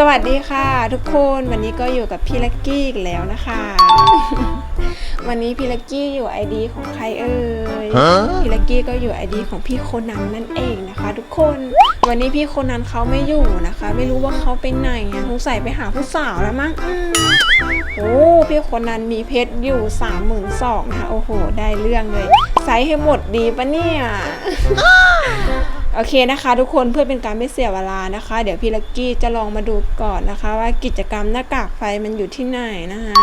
สวัสดีค่ะทุกคนวันนี้ก็อยู่กับพี่ลักกี้อีกแล้วนะคะ วันนี้พี่ลักกี้อยู่ไอดีของใครเอ่ยฮะพี่ลักกี้ก็อยู่ไอดีของพี่โคนันนั่นเองนะคะ ทุกคนวันนี้พี่โคนันเขาไม่อยู่นะคะ ไม่รู้ว่าเขาไปไหนอะสงสัยไปหาผู้สาวแล้วมั้งอืมโอ้พี่โคนันมีเพชรอยู่สามหมื่นสองนะคะโอ้โห ได้เรื่องเลยใส่ให้หมดดีปะเนี่ย โอเคนะคะทุกคนเพื่อเป็นการไม่เสียเวลานะคะ เดี๋ยวพี่ลักกี้จะลองมาดูก่อนนะคะ ว่ากิจกรรมหน้ากากไฟมันอยู่ที่ไหนนะคะ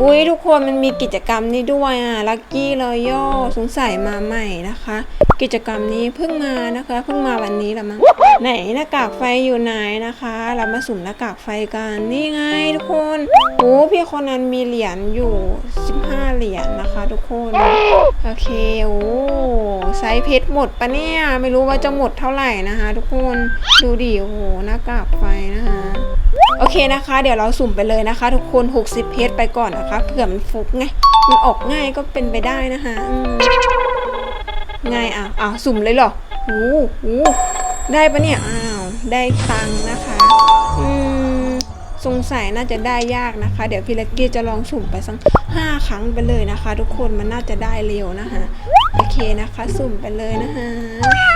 อุ้ยทุกคนมันมีกิจกรรมนี้ด้วยอะลักกี้รอยย่อสงสัยมาใหม่นะคะ กิจกรรมนี้เพิ่งมานะคะเพิ่งมาวันนี้ละมั้งไหนหน้ากากไฟอยู่ไหนนะคะ เรามาสุ่มหน้ากากไฟกันนี่ไงทุกคนโอ้พี่คนนั้นมีเหรียญอยู่ 15 เหรียญนะคะ ทุกคนโอเคโอ้ไซส์เพชรหมดปะเนี่ยไม่รู้ว่าจะหมดเท่าไหร่นะคะ ทุกคนดูดิโอ้หน้ากากไฟนะคะ โอเคนะคะ เดี๋ยวเราสุ่มไปเลยนะคะ ทุกคน 60 เพชรไปก่อนนะคะเผื่อมันฟุกไงมันออกง่ายก็เป็นไปได้นะคะอืมง่ายอะอ้าวสุ่มเลยเหรอโอ้โหได้ปะเนี่ยอ้าวได้ตังค์นะคะอืมสงสัยน่าจะได้ยากนะคะ เดี๋ยวพี่เล็กกี้จะลองสุ่มไปสักห้าครั้งไปเลยนะคะ ทุกคนมันน่าจะได้เร็วนะคะโอเคนะคะ สุ่มไปเลยนะคะไม่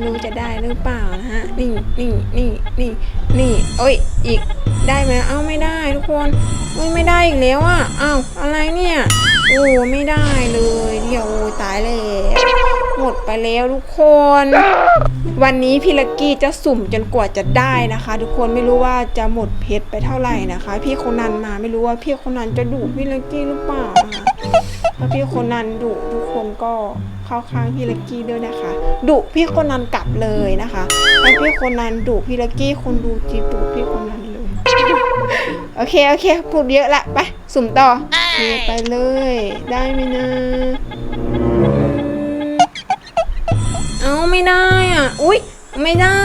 รู้จะได้หรือเปล่านะฮะ นี่นี่นี่นี่นี่โอ้ย อีก ได้ไหมเอ้าไม่ได้ทุกคนเอ้ยไม่ได้อีกแล้วอะเอ้าอะไรเนี่ย โอ้ไม่ได้เลยเดี๋ยวตายแล้วหมดไปแล้วทุกคน วันนี้พี่ลักกี้จะสุ่มจนกว่าจะได้นะคะ ทุกคนไม่รู้ว่าจะหมดเพชรไปเท่าไหร่นะคะ พี่คนนั้นมาไม่รู้ว่าพี่คนนั้นจะดุพี่ลักกี้หรือเปล่านะคะถ้าพี่คนนั้นดุทุกคนก็ เข้าข้างพี่ลักกี้ด้วยนะคะดุพี่คนนั้นกลับเลยนะคะถ้พี่คนนั้นดุพี่ลักกี้คนดูจีดุพี่คนนั้นเลย โอเคโอเคพูดเยอะละไปสุ่มต่อไปเลย ได้ไหมนะเอาไม่ได้อะอุ๊ยไม่ได้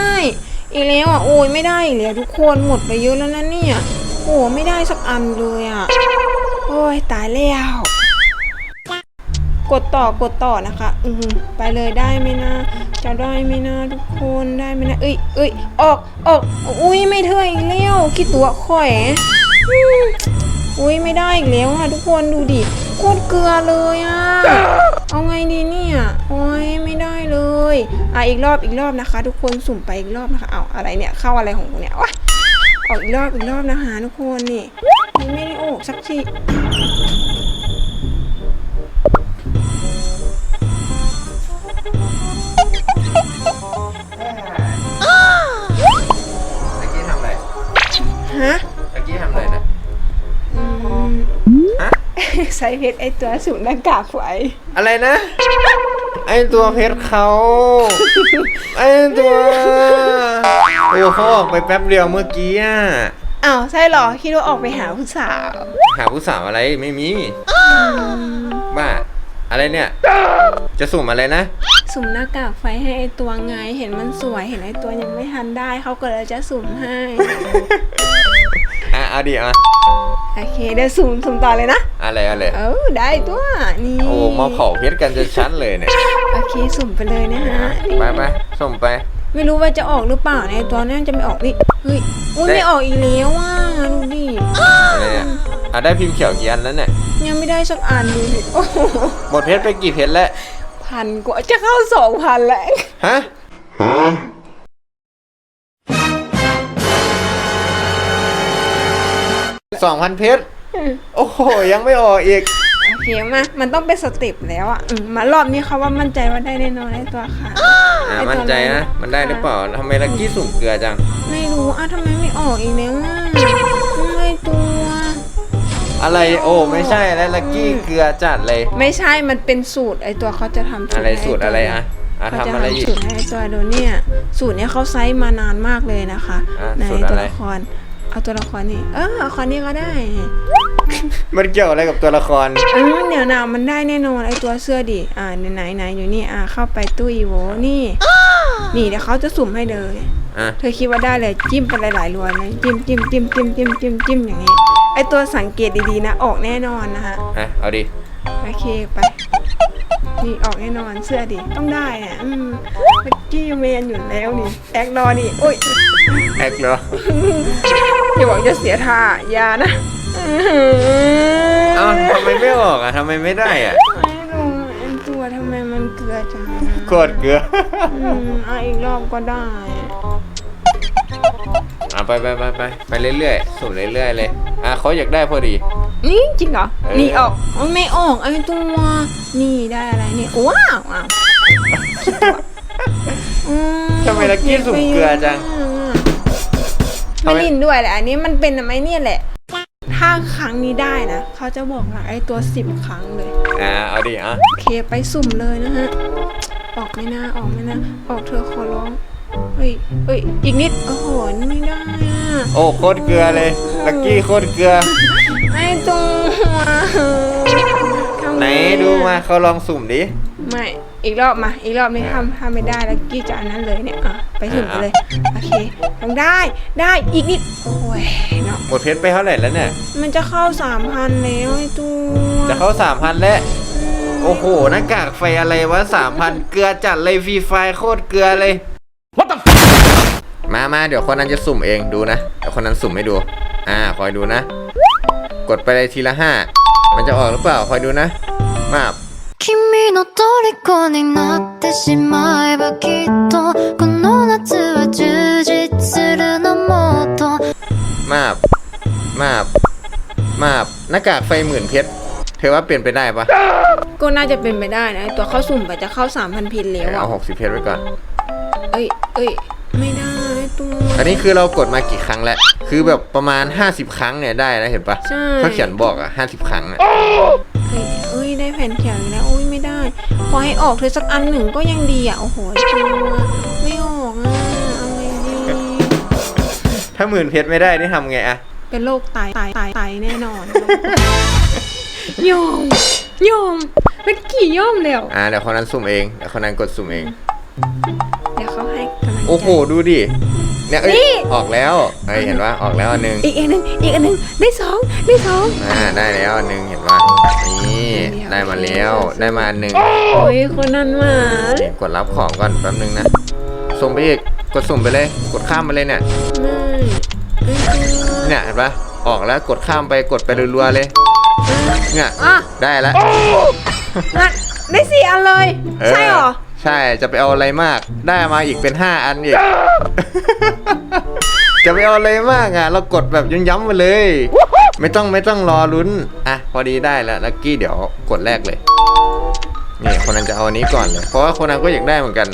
อีกแล้วอะโอ้ยไม่ได้อีกแล้วทุกคนหมดไปเยอะแล้วนะเนี่ยโอ้ไม่ได้สักอันเลยอะโอ้ยตายแล้ว กดต่อกดต่อนะคะ อือไปเลยได้ไหมนะ จะได้ไหมนะทุกคนได้ไหมนะเอ้ยเอ้ยออกออกอุ้ยไม่เถอยอีกแล้วคิดตัวข่อยอุ้ยไม่ได้อีกแล้วอะทุกคนดูดิโคตรเกลือเลยอะเอาไงดีเนี่ยโอ้ยไม่ได้เลยอะอีกรอบอีกรอบนะคะ ทุกคนสุ่มไปอีกรอบนะคะเอาอะไรเนี่ยเข้าอะไรของกูเนี่ยวะออกอีกรอบอีกรอบนะคะทุกคนนี่ไม่ได้ออกสักที ฮะตะกี้ทำอะไรนะอืมฮะใส่เพชรไอตัวสุ่มหน้ากากไฟอะไรนะ ไอตัวเพชรเขาไอตัวโอ้เขาออกไปแป๊บเดียวเมื่อกี้อะอ้าวใช่เหรอคิดว่าออกไปหาผู้สาว หาผู้สาวอะไรไม่มีบ้าอะไรเนี่ย จะสุ่มอะไรนะ สุ่มหน้ากากไฟให้ไอตัวไง เห็นมันสวยเห็นไอตัวยังไม่ทันได้เขาก็เลยจะสุ่มให้ อะเอาดิอะโอเคเดี๋ยวสุ่มสุ่มต่อเลยนะอะไรอะไรเออได้ตัวนี่โอ้มาเผาเพชรกันจะชัดเลยเนี่ยโอเคสุ่มไปเลยนะฮะนี่ไปไปส่งไป ไม่รู้ว่าจะออกหรือเปล่าเนี่ยตัวนี้จะไม่ออกนี่เฮ้ยอุ้ยได้ไม่ออกอีกแล้วอะดูดิอะไรเนี่ยอะได้พิมพ์เขียวกี่อันแล้วเนี่ยยังไม่ได้สักอันดูดิโอ้โหหมดเพชรไปกี่เพชรแล้ว พันกว่าจะเข้าสองพันแล้วฮะสองพันเพชรโอ้โห ยังไม่ออกอีก โอเคมามันต้องเป็นสเต็ปแล้วอะอืมมารอบนี้เขาว่ามั่นใจว่าได้แน่นอนไอ้ตัวค่ะอ่าไอ้ตัวมั่นใจนะ มันได้หรือเปล่าทำไมลักกี้สุ่มเกลือจัง ไม่รู้อะทำไมไม่ออกอีกแล้วอะไอ้ตัว อะไรโอ้ไม่ใช่แล้วลักกี้เกลือจัดเลย ไม่ใช่มันเป็นสูตรไอ้ตัวเขาจะทำสูตรอะไรให้สูตรอะไรอะอะเขาจะทำอะไรอีก ทำสูตรให้ไอ้ตัวโดเนี่ย สูตรเนี้ยเขาไซส์มานานมากเลยนะคะอะในสูตรตัวอะไร ละคร เอาตัวละครนี่ เออเอาครนี้ก็ได้มันเกี่ยวอะไรกับตัวละครเออเดี๋ยวนามันได้แน่นอนไอ้ตัวเสื้อดิอ่าไหนไหนไหนอยู่นี่อ่าเข้าไปตู้อีโวนี่ นี่เดี๋ยวเขาจะสุ่มให้เลย อะ เธอคิดว่าได้เลยจิ้มไปหลายๆรวนเลยจิ้มจิ้มจิ้มจิ้มจิ้มจิ้มจิ้มอย่างนี้ ไอตัวสังเกตดีๆนะ ออกแน่นอนนะคะอะเอาดิ โอเคไป นี่ออกแน่นอนเสื้อดิ ต้องได้เนี่ยอืมเมื่อกี้เมนอยู่แล้วนี่ แอกรอนี่อุ้ย แอกเหรออย่าบอกจะเสียท่าอย่านะเอ้าทำไมไม่ออกอะทำไมไม่ได้อะไม่รู้ไอ้ตัวทำไมมันเกลือจังโคตรเกลือ อืมเอาอีกรอบก็ได้ อะไปไปไปไปไปเรื่อยๆสุ่มเรื่อยๆเลย อะเขาอยากได้พอดี นี่จริงเหรอ เออ นี่ออกมันไม่ออกไอ้ตัว นี่ได้อะไรนี่ว้าวอ้าวอืทำไมลักกี้สุ่มเกลือจังทำไม่ไมลินด้วยแหละ อันนี้มันเป็นอะไรเนี่ยแหละ ถ้าครั้งนี้ได้นะ เขาจะบอกหลักไอ้ตัวสิบครั้งเลย อะเอาดิอะโอเคไปสุ่มเลยนะฮะ ออกไม่น่าออกไม่น่าออกเธอะขอร้อง เฮ้ยเฮ้ยอีกนิด โอ้โห ไม่ได้อะ โอ้โคตรเกลือเลย ลักกี้โคตรเกลือไอ้ตัวทำไหนงอะดูมาเขาลองสุ่มดิ ไม่อีกรอบมา อีกรอบนี้ทำทำไม่ได้แล้วกี้จะอันนั้นเลยเนี่ยอะไปสุ่มกันเลยโอเคทำได้ได้อีกนิดโอ้ยเนาะหมดเพชรไปเท่าไหร่แล้วเนี่ย มันจะเข้าสามพันแล้วไอ้ตัวจะเข้าสามพันแล้วโอ้โหหน้ากากไฟอะไรวะสามพันเกลือจัดเลยฟรีไฟโคตรเกลือเลยมามาเดี๋ยวคนนั้นจะสุ่มเองดูนะเดี๋ยวคนนั้นสุ่มให้ดู อ่า คอยดูนะ กดไปเลยทีละห้า มันจะออกหรือเปล่า คอยดูนะ มาบ 君の虜になってしまえばきっとこの夏は充実するのもっと มาบ มาบ มาบ หน้ากากไฟหมื่นเพชร เธอว่าเปลี่ยนไปได้ปะ ก็น่าจะเป็นไปได้นะไอ้ตัวเข้าสุ่มไปจะเข้าสามพันพินแล้ว เอา อ่ะ หกสิบเพชรไว้ก่อน เอ้ย เอ้ย ไม่ได้ไอ้ ตัวอันนี้คือเรากดมากี่ครั้งแล้ว คือแบบประมาณ 50 ครั้งเนี่ยได้นะเห็นปะใช่ เขาเขียนบอกอะ50 ครั้งอะเฮ้ยเอ้ยได้แผ่นเขียวอีกแล้วโอ้ยไม่ได้ ขอให้ออกเธอสักอันหนึ่งก็ยังดีอะโอ้โหไอ้ตัวไม่ออกอะเอาไงดีถ้าหมื่นเพชรไม่ได้นี่ทำไงอะเป็นโรคไตไตไตไตแน่นอนโยมโยมเมื่อกี้โยมแล้วอ่าเดี๋ยวคนนั้นสุ่มเองเดี๋ยวคนนั้นกดสุ่มเอง เดี๋ยวเขาให้กำลังใจโอ้โหดูดิ เนี่ยเอ้ยนี่ ออกแล้วเอ้ยเห็นปะออกแล้วอันหนึงอีกอันหนึ่งอีกอันหนึ่งได้สองได้สอง อ่าได้แล้วอันหนึงเห็นปะนี่เดี๋ยวได้มาแล้วได้มาอันหนึงโอ้ยคนนั้นหวานนี่กดรับของก่อนแป๊บนึงนะสุ่มไปอีกกดสุ่มไปเลยกดข้ามไปเลยเนี่ยไม่ไม่เนี่ยเห็นปะออกแล้วกดข้ามไปกดไปรัวๆเลยเนี่ยอะได้แล้วงั้นได้สี่อันเลยเออใช่เหรอ ใช่จะไปเอาอะไรมาก ได้มาอีกเป็น 5 อันอีก จะไปเอาอะไรมากอะ เรากดแบบย้ำๆมาเลย ไม่ต้องไม่ต้องรอลุ้น อะ พอดีได้แล้วลักกี้เดี๋ยวกดแรกเลยนี่คนนั้นจะเอาอันนี้ก่อนเลยเพราะว่าคนนั้นก็อยากได้เหมือนกัน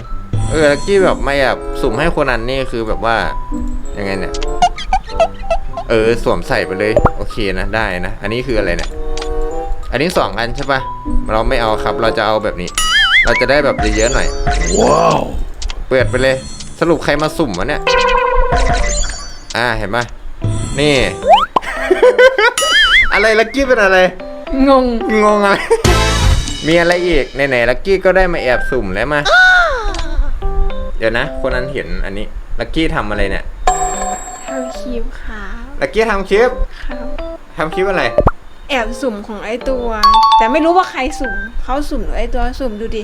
เออลักกี้แบบไม่แบบสุ่มให้คนนั้นนี่คือแบบว่ายังไงเนี่ย เออสวมใส่ไปเลย โอเคนะได้นะ อันนี้คืออะไรเนี่ยอันนี้สองอันใช่ปะเราไม่เอาครับเราจะเอาแบบนี้ เราจะได้แบบเยอะๆหน่อยว้าวเปิดไปเลย สรุปใครมาสุ่มวะเนี่ย อ่าเห็นปะนี่ อะไรลักกี้เป็นอะไร งง งงอะไร มีอะไรอีกไหนๆลักกี้ก็ได้มาแอบสุ่มแล้วมา เดี๋ยวนะ คนนั้นเห็นอันนี้ลักกี้ทำอะไรเนี่ยทำคลิปค่ะลักกี้ทำคลิปครับทำคลิปอะไร แอบสุ่มของไอ้ตัว แต่ไม่รู้ว่าใครสุ่มเขาสุ่มหรือไอ้ตัวสุ่มดูดิ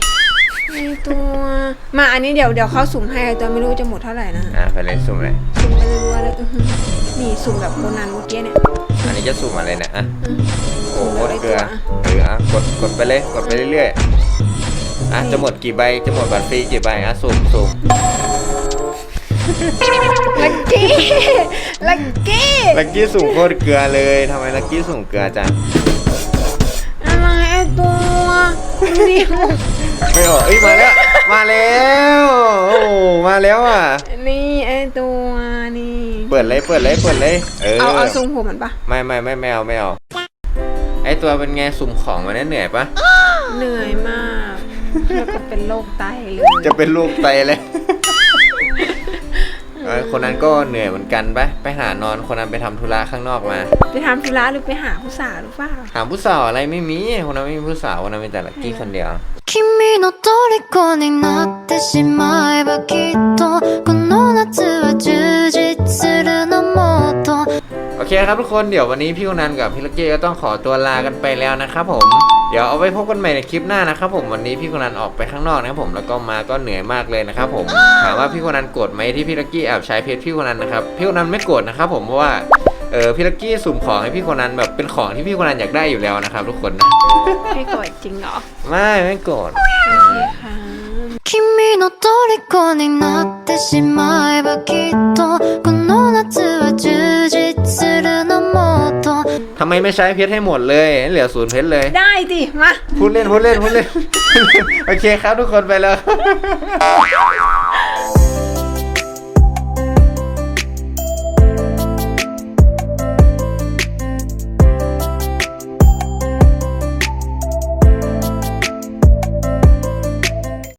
ไอ้ตัว มาอันนี้เดี๋ยวเดี๋ยวเขาสุ่มให้ไอ้ตัวไม่รู้จะหมดเท่าไหร่นะอ่าไปเลยสุ่มเลยสุ่มไปรัวๆเลยอื้อหือนี่สุ่มแบบโคนันเมื่อกี้เนี่ยอันนี้จะสุ่มอะไรเนี่ยอะอืมโอ้โหเกลือเกลือกดกดไปเลยกดไปเรื่อยๆอะจะหมดกี่ใบจะหมดบัตรฟรีกี่ใบอะสุ่มสุ่มลักกี้ลักกี้ลักกี้สุ่มโคตรเกลือเลยทำไมลักกี้สุ่มเกลือจังอะไรไอ้ ตัวดูดิไม่ออกเอ้ยมาแล้ว มาแล้ว โอ้มาแล้วอะ นี่ไอ้ตัวนี่เปิดเลยเปิดเลยเปิดเลยเออเอาเอาทรงผมมันปะไม่ไม่ไม่ไม่เอาไม่เอาไอตัวเป็นไงสุ่มของมาเนี่ยเหนื่อยปะเหนื่อยมากแล้วก็เป็นโรคไตเลย จะเป็นลูกไตเลย เออคนนั้นก็เหนื่อยเหมือนกันปะไปหานอนคนนั้นไปทำธุระข้างนอกมา ไปทำธุระหรือไปหาผู้สาวหรือเปล่า ถามผู้สาวอะไรไม่มี คนนั้นไม่มีผู้สาวคนนั้นมีแต่ลักกี้คนเดียว 君の虜になってしまえばきっとこの夏は充実するのもっと โอเคครับทุกคนเดี๋ยววันนี้พี่คนนันกับพี่ลักกี้ก็ต้องขอตัวลากันไปแล้วนะครับผม เ ดี๋ยว ดี๋ยวเอาไว้พบกันใหม่ในคลิปหน้านะครับผมวันนี้พี่คนนั้นออกไปข้างนอกนะครับผมแล้วก็มาก็เหนื่อยมากเลยนะครับผมถามว่าพี่คนนั้นโกรธไหมที่พี่ลักกี้แอบใช้เพจพี่คนนั้นนะครับพี่คนนั้นไม่โกรธนะครับผมเพราะว่าเออพี่ลักกี้สุ่มของให้พี่คนนั้นแบบเป็นของที่พี่คนนั้นอยากได้อยู่แล้วนะครับทุกคนนะ ไม่โกรธจริงเหรอ ไม่ไม่โกรธ โอเคค่ะ 君の虜になってしまえばきっとこの夏は充実するのもっと ทำไมไม่ใช้เพชรให้หมดเลยเหลือศูนย์เพชรเลย ได้ดิมาพูดเล่นพูดเล่นพูดเล่น โอเคครับทุกคนไปแล้ว